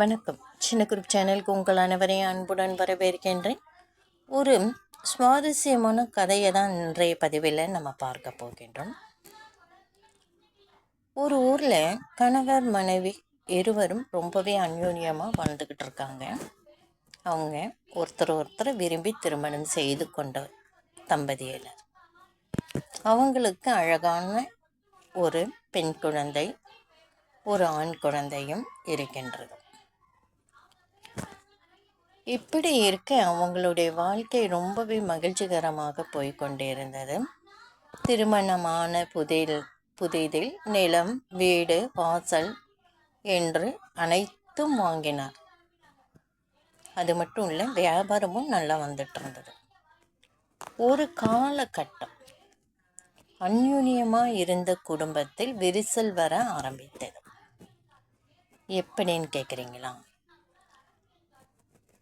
வணக்கம். சின்ன குரூப் சேனலுக்கு உங்கள் அனைவரையும் அன்புடன் வரவேற்கின்றேன். ஒரு சுவாரஸ்யமான கதையை தான் இன்றைய பதிவில் நம்ம பார்க்க போகின்றோம். ஒரு ஊரில் கணவர் மனைவி இருவரும் ரொம்பவே அந்யோன்யமாக வாழ்ந்துக்கிட்டு இருக்காங்க. அவங்க ஒருத்தர் ஒருத்தர் விரும்பி திருமணம் செய்து கொண்ட தம்பதியினர். அவங்களுக்கு அழகான ஒரு பெண் குழந்தை ஒரு ஆண் குழந்தையும் இருக்கின்றது. இப்படி இருக்க அவங்களுடைய வாழ்க்கை ரொம்பவே மகிழ்ச்சிகரமாக போய்கொண்டிருந்தது திருமணமான புதில் புதிதில் நிலம் வீடு வாசல் என்று அனைத்தும் வாங்கினார். அது மட்டும் இல்லை வியாபாரமும் நல்லா வந்துட்டு இருந்தது ஒரு காலகட்டம் அந்யுன்யமாக இருந்த குடும்பத்தில் விரிசல் வர ஆரம்பித்தது. எப்படின்னு கேட்குறீங்களா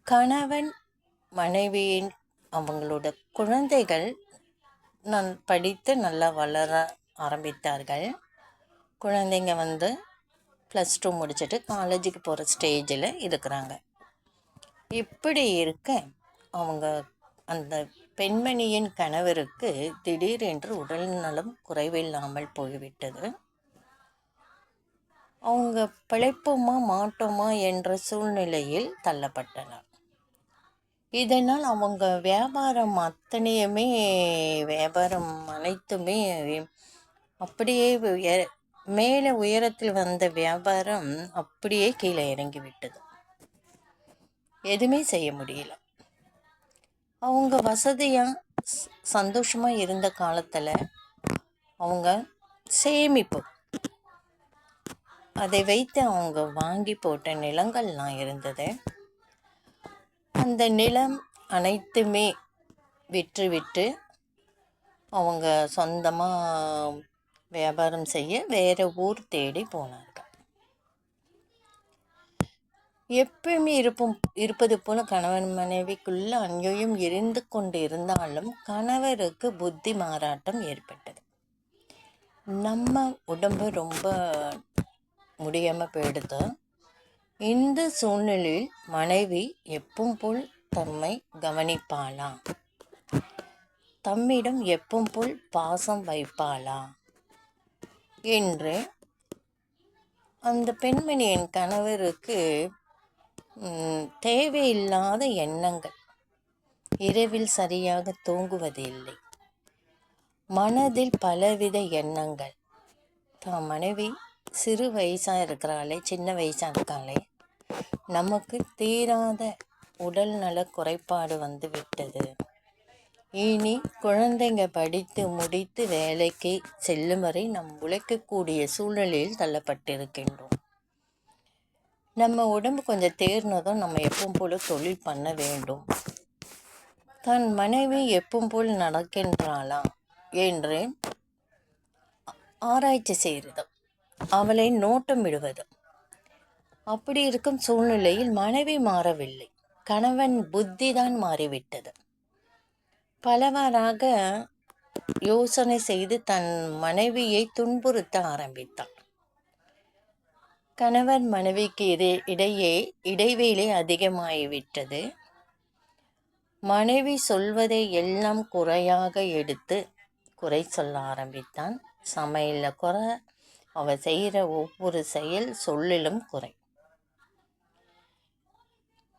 கணவன் மனைவியின் அவங்களோட குழந்தைகள் நான் படித்து நல்லா வளர ஆரம்பித்தார்கள். குழந்தைங்க வந்து ப்ளஸ் டூ முடிச்சுட்டு காலேஜுக்கு போகிற ஸ்டேஜில் இருக்கிறாங்க. இப்படி இருக்க அவங்க அந்த பெண்மணியின் கணவருக்கு திடீரென்று உடல் நலம் குறைவில்லாமல் போய்விட்டது. அவங்க பிழைப்போமா மாட்டோமா என்ற சூழ்நிலையில் தள்ளப்பட்டனர். இதனால் அவங்க வியாபாரம் அத்தனையுமே வியாபாரம் அனைத்துமே அப்படியே மேலே உயரத்தில் வந்த வியாபாரம் அப்படியே கீழே இறங்கி விட்டது எதுவுமே செய்ய முடியல. அவங்க வசதியாக சந்தோஷமாக இருந்த காலத்தில் அவங்க சேமிப்பு அதை வைத்து அவங்க வாங்கி போட்ட நிலங்கள்லாம் இருந்தது. அந்த நிலம் அனைத்துமே விற்று விட்டு அவங்க சொந்தமாக வியாபாரம் செய்ய வேறு ஊர் தேடி போனார்கள் எப்பயுமே இருப்பும் இருப்பது போல கணவன் மனைவிக்குள்ள அங்கேயும் இருந்து கொண்டு இருந்தாலும் கணவருக்கு புத்தி மாறாட்டம் ஏற்பட்டது. நம்ம உடம்பு ரொம்ப முடியாமல் போயிடுது. இந்த சூழ்நிலையில் மனைவி எப்பவும் போல் தம்மை கவனிப்பாளா? தம்மிடம் எப்பவும் போல் பாசம் வைப்பாளா? என்று அந்த பெண்மணியின் கணவருக்கு தேவையில்லாத எண்ணங்கள் இரவில் சரியாக தூங்குவதில்லை. மனதில் பலவித எண்ணங்கள். தான் மனைவி சிறு வயசாக இருக்கிறாளே சின்ன வயசாக இருக்காளே. நமக்கு தீராத உடல் நல குறைபாடு வந்து விட்டது. இனி குழந்தைங்க படித்து முடித்து வேலைக்கு செல்லும் வரை நம் உழைக்கக்கூடிய சூழ்நிலையில் தள்ளப்பட்டிருக்கின்றோம். நம்ம உடம்பு கொஞ்சம் தேர்னதும் நம்ம எப்பவும் போல் தொழில் பண்ண வேண்டும். தன் மனைவி எப்பவும் போல் நடக்கின்றாளா? என்று ஆராய்ச்சி செய்கிறது அவளை நோட்டமிடுவது. அப்படி இருக்கும் சூழ்நிலையில் மனைவி மாறவில்லை. கணவன் புத்தி தான் மாறிவிட்டது. பலவாறாக யோசனை செய்து தன் மனைவியை துன்புறுத்த ஆரம்பித்தான் கணவன் மனைவிக்கு இடை இடையே இடைவேளை அதிகமாகிவிட்டது. மனைவி சொல்வதை எல்லாம் குறையாக எடுத்து குறை சொல்ல ஆரம்பித்தான். சமையலில் குறை அவ செய்கிற ஒவ்வொரு செயல் சொல்லிலும் குறை.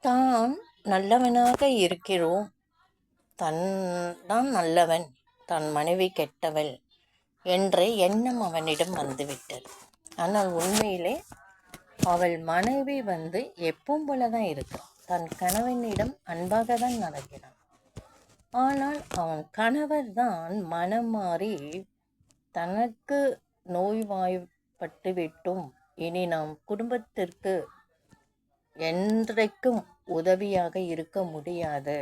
தான் நல்லவனாக இருக்கிறோம். தன் தான் நல்லவன். தன் மனைவி கெட்டவள் என்ற எண்ணம் அவனிடம் வந்துவிட்டது. ஆனால் உண்மையிலே அவள் மனைவி வந்து எப்பவும் போல தான் இருக்கிறான் தன் கணவனிடம் அன்பாக தான் நடக்கிறான் ஆனால் அவன் கணவர் தான் மனம் மாறி தனக்கு நோய்வாய்ப்பட்டு விட்டும். இனி நாம் குடும்பத்திற்கு என்றைக்கும் உதவியாக இருக்க முடியாது.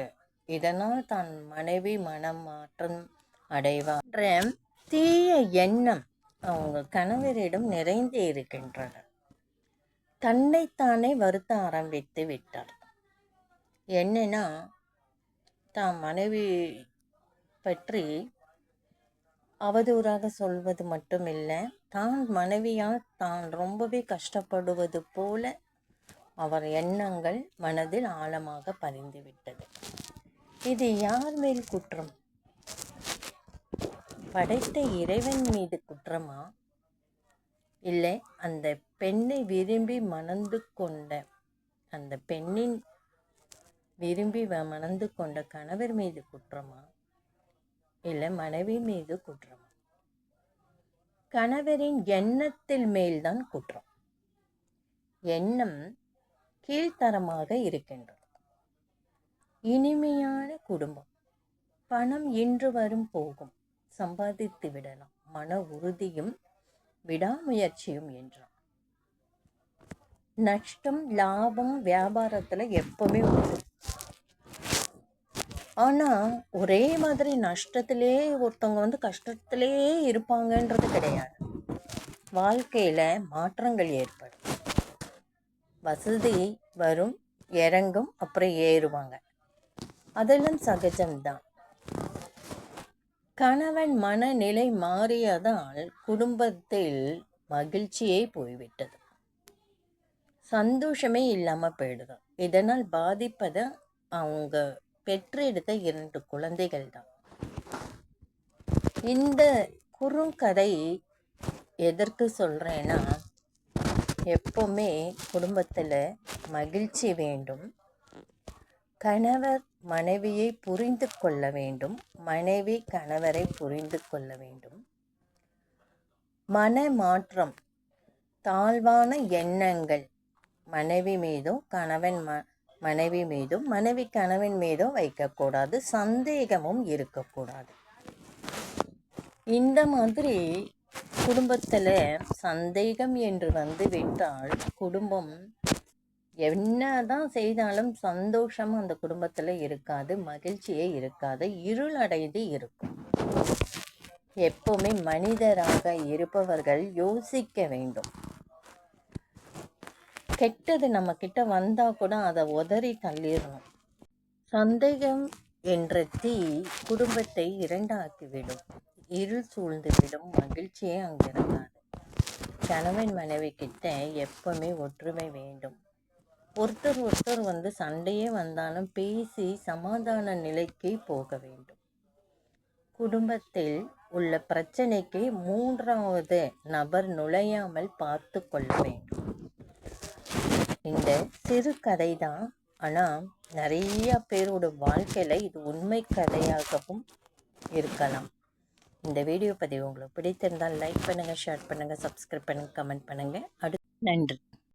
இதனால் தான் மனைவி மனம் மாற்றம் அடைவார் என்ற தீய எண்ணம் அவங்க கணவரிடம் நிறைந்து இருக்கின்றன. தன்னைத்தானே வருத்த ஆரம்பித்து விட்டார். என்னன்னா தான் மனைவி பற்றி அவதூறாக சொல்வது மட்டுமில்லை தான் மனைவியால் தான் ரொம்பவே கஷ்டப்படுவது போல அவர் எண்ணங்கள் மனதில் ஆழமாக பதிந்துவிட்டது. இது யார் மேல் குற்றம்? படைத்த இறைவன் மீது குற்றமா? இல்லை அந்த பெண்ணை விரும்பி மணந்து கொண்ட அந்த பெண்ணின் விரும்பி வ- மணந்து கொண்ட கணவர் மீது குற்றமா? இல்லை மனைவி மீது குற்றம். கணவரின் எண்ணத்தில் மேல்தான் குற்றம். எண்ணம் கீழ்த்தரமாக இருக்கின்றது. இனிமையான குடும்பம். பணம் இன்று வரும் போகும். சம்பாதித்து விடலாம். மன உறுதியும் விடாமுயற்சியும் என்றான். நஷ்டம் லாபம் வியாபாரத்தில் எப்பவுமே உண்டு ஆனால் ஒரே மாதிரி நஷ்டத்திலே ஒருத்தவங்க வந்து கஷ்டத்திலே இருப்பாங்கன்றது கிடையாது. வாழ்க்கையில் மாற்றங்கள் ஏற்படும். வசதி வரும் இறங்கும் அப்புறம் ஏறுவாங்க. அதெல்லாம் சகஜம்தான். கணவன் மனநிலை மாறியதால் குடும்பத்தில் மகிழ்ச்சியே போய்விட்டது. சந்தோஷமே இல்லாமல் போயிடுது. இதனால் பாதிப்பதை அவங்க பெற்றெடுத்த இரண்டு குழந்தைகள் தான் இந்த குறுங்கதை எதற்கு சொல்றேன்னா எப்பவுமே குடும்பத்தில் மகிழ்ச்சி வேண்டும் கணவர் மனைவியை புரிந்து கொள்ள வேண்டும் மனைவி கணவரை புரிந்து கொள்ள வேண்டும். மன மாற்றம் தாழ்வான எண்ணங்கள் மனைவி மீதும் கணவன் ம மனைவி மீதும் மனைவி கணவன் மீதும் வைக்கக்கூடாது. சந்தேகமும் இருக்கக்கூடாது. இந்த மாதிரி குடும்பத்தில் சந்தேகம் என்று வந்து விட்டால் குடும்பம் என்னதான் செய்தாலும் சந்தோஷம் அந்த குடும்பத்தில் இருக்காது மகிழ்ச்சியே இருக்காது இருளடைந்து இருக்கும். எப்பவுமே மனிதராக இருப்பவர்கள் யோசிக்க வேண்டும். கெட்டது நம்ம கிட்ட வந்தா கூட அதை உதறி தள்ளிடணும் சந்தேகம் என்ற தீ குடும்பத்தை இரண்டாக்கிவிடும். இருள் சூழ்ந்துவிடும். மகிழ்ச்சியே அங்கு கணவன் மனைவி கிட்ட எப்பவுமே ஒற்றுமை வேண்டும். ஒருத்தர் ஒருத்தர் வந்து சண்டையே வந்தாலும் பேசி சமாதான நிலைக்கு போக வேண்டும். குடும்பத்தில் உள்ள பிரச்சனைக்கு மூன்றாவது நபர் நுழையாமல் பார்த்து கொள்ள வேண்டும். இந்த சிறு கதை தான் ஆனால் நிறைய பேரோட வாழ்க்கையில் இது உண்மை கதையாகவும் இருக்கலாம். இந்த வீடியோ பதிவு உங்களுக்கு பிடித்திருந்தால் லைக் பண்ணுங்கள் ஷேர் பண்ணுங்கள் சப்ஸ்கிரைப் பண்ணுங்கள் கமெண்ட் பண்ணுங்கள் அடுத்து நன்றி.